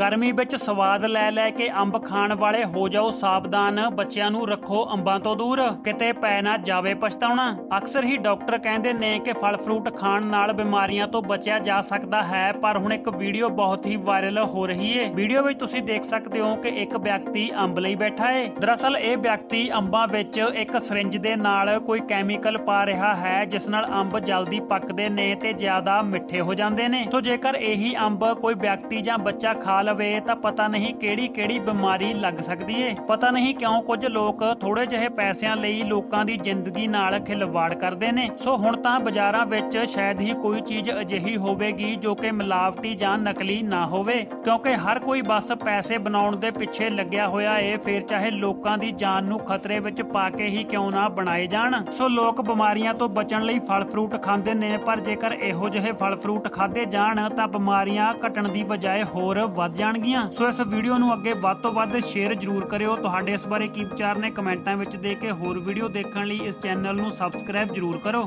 ਗਰਮੀ ਵਿੱਚ ਸਵਾਦ ਲੈ ਲੈ ਕੇ ਅੰਬ ਖਾਣ ਵਾਲੇ ਹੋ ਜਾਓ ਸਾਵਧਾਨ, ਬੱਚਿਆਂ ਨੂੰ ਰੱਖੋ ਅੰਬਾਂ ਤੋਂ ਦੂਰ, ਕਿਤੇ ਪੈ ਨਾ ਜਾਵੇ ਪਛਤਾਉਣਾ। ਅਕਸਰ ਹੀ ਡਾਕਟਰ ਕਹਿੰਦੇ ਨੇ ਕਿ ਫਲ ਫਰੂਟ ਖਾਣ ਨਾਲ ਬਿਮਾਰੀਆਂ ਤੋਂ ਬਚਿਆ ਜਾ ਸਕਦਾ ਹੈ, ਪਰ ਹੁਣ ਇੱਕ ਵੀਡੀਓ ਬਹੁਤ ਹੀ ਵਾਇਰਲ ਹੋ ਰਹੀ ਹੈ ਵੀਡੀਓ ਵਿੱਚ ਤੁਸੀਂ ਦੇਖ ਸਕਦੇ ਹੋ ਕਿ ਇੱਕ ਵਿਅਕਤੀ ਅੰਬ ਲਈ ਬੈਠਾ ਹੈ ਦਰਅਸਲ ਇਹ ਵਿਅਕਤੀ ਅੰਬਾਂ ਵਿੱਚ ਇੱਕ ਸਿਰਿੰਜ ਦੇ ਨਾਲ ਕੋਈ ਕੈਮੀਕਲ ਪਾ ਰਿਹਾ ਹੈ, ਜਿਸ ਨਾਲ ਅੰਬ ਜਲਦੀ ਪੱਕਦੇ ਨੇ ਤੇ ਜ਼ਿਆਦਾ ਮਿੱਠੇ ਹੋ ਜਾਂਦੇ ਨੇ। ਸੋ ਜੇਕਰ ਇਹੀ ਅੰਬ ਕੋਈ ਵਿਅਕਤੀ ਜਾਂ ਬੱਚਾ ਖਾ ਲਵੇ ਤਾਂ ਪਤਾ ਨਹੀਂ ਕਿਹੜੀ ਕਿਹੜੀ ਬਿਮਾਰੀ ਲੱਗ ਸਕਦੀ ਏ। ਪਤਾ ਨਹੀਂ ਕਿਉਂ ਕੁਝ ਲੋਕ ਥੋੜੇ ਜਿਹੇ ਪੈਸਿਆਂ ਲਈ ਲੋਕਾਂ ਦੀ ਜ਼ਿੰਦਗੀ ਨਾਲ ਖਿਲਵਾੜ ਕਰਦੇ ਨੇ। ਸੋ ਹੁਣ ਤਾਂ ਬਾਜ਼ਾਰਾਂ ਵਿੱਚ ਸ਼ਾਇਦ ਹੀ ਕੋਈ ਚੀਜ਼ ਅਜਿਹੀ ਹੋਵੇਗੀ ਜੋ ਕਿ ਮਿਲਾਵਟੀ ਜਾਂ ਨਕਲੀ ਨਾ ਹੋਵੇ। ਕਿਉਂਕਿ ਹਰ ਕੋਈ ਬਸ ਪੈਸੇ ਬਣਾਉਣ ਦੇ ਪਿੱਛੇ ਲੱਗਿਆ ਹੋਇਆ ਏ, ਫਿਰ ਚਾਹੇ ਲੋਕਾਂ ਦੀ ਜਾਨ ਨੂੰ ਖਤਰੇ ਵਿੱਚ ਪਾ ਕੇ ਹੀ ਕਿਉਂ ਨਾ ਬਣਾਏ ਜਾਣ। ਸੋ ਲੋਕ ਬਿਮਾਰੀਆਂ ਤੋਂ ਬਚਣ ਲਈ ਫਲ ਫਰੂਟ ਖਾਂਦੇ ਨੇ, ਪਰ ਜੇਕਰ ਇਹੋ ਜਿਹੇ ਫਲ ਫਰੂਟ ਖਾਦੇ ਜਾਣ ਤਾਂ ਬਿਮਾਰੀਆਂ ਘਟਣ ਦੀ ਬਜਾਏ ਹੋਰ ਵੱਧ ਵੱਧ ਜਾਣਗੀਆਂ। ਸੋ ਇਸ ਵੀਡੀਓ ਨੂੰ ਅੱਗੇ ਵੱਧ ਤੋਂ ਵੱਧ ਸ਼ੇਅਰ ਜ਼ਰੂਰ ਕਰਿਓ। ਤੁਹਾਡੇ ਇਸ ਬਾਰੇ ਕੀ ਵਿਚਾਰ ਨੇ ਕਮੈਂਟਾਂ ਵਿੱਚ ਦੇ ਕੇ ਹੋਰ ਵੀਡੀਓ ਦੇਖਣ ਲਈ ਇਸ ਚੈਨਲ ਨੂੰ ਸਬਸਕ੍ਰਾਈਬ ਜ਼ਰੂਰ ਕਰੋ।